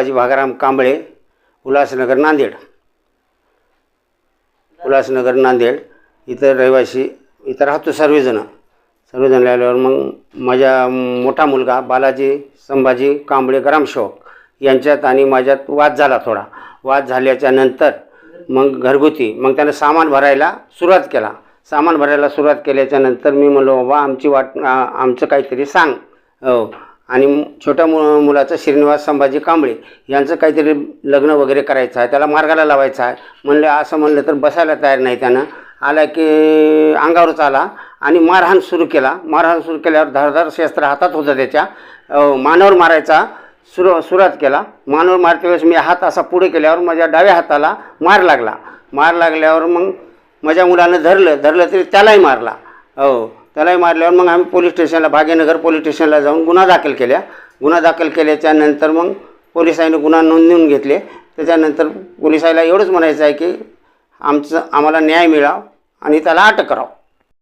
शिवाजी भागाराम कांबळे उल्हासनगर नांदेड. उल्हासनगर नांदेड इतर रहिवासी इथं राहतो सर्वजणं. सर्वजण राहिल्यावर मग माझ्या मोठा मुलगा बालाजी संभाजी कांबळे ग्रामसेवक यांच्यात आणि माझ्यात वाद झाला थोडा. वाद झाल्याच्यानंतर मग घरगुती मग त्यानं सामान भरायला सुरुवात केला. सामान भरायला सुरुवात केल्याच्यानंतर मी म्हणलो बाबा आमची वाट आमचं काहीतरी सांग. हो. आणि छोट्या मु मुलाचं श्रीनिवास संभाजी कांबळे यांचं काहीतरी लग्न वगैरे करायचं आहे त्याला मार्गाला लावायचं आहे. म्हणलं असं म्हणलं तर बसायला तयार नाही त्यानं. आला की अंगावरच आला आणि मारहाण सुरू केला. मारहाण सुरू केल्यावर धारधार शस्त्र हातात होतं त्याच्या. मानवर मारायचा सुरू सुरुवात केला. मानवर मारते वेळेस मी हात असा पुढे केल्यावर माझ्या डाव्या हाताला मार लागला. मार लागल्यावर मग माझ्या मुलानं धरलं. धरलं तरी त्यालाही मारला. हो. त्यालाही मारल्यावर मग आम्ही पोलीस स्टेशनला भाग्यनगर पोलीस स्टेशनला जाऊन गुन्हा दाखल केल्या. गुन्हा दाखल केल्याच्यानंतर मग पोलिसांनी गुन्हा नोंदवून घेतले. त्याच्यानंतर पोलिसाला एवढंच म्हणायचं आहे की आमचं आम्हाला न्याय मिळावं आणि त्याला अटक करावं.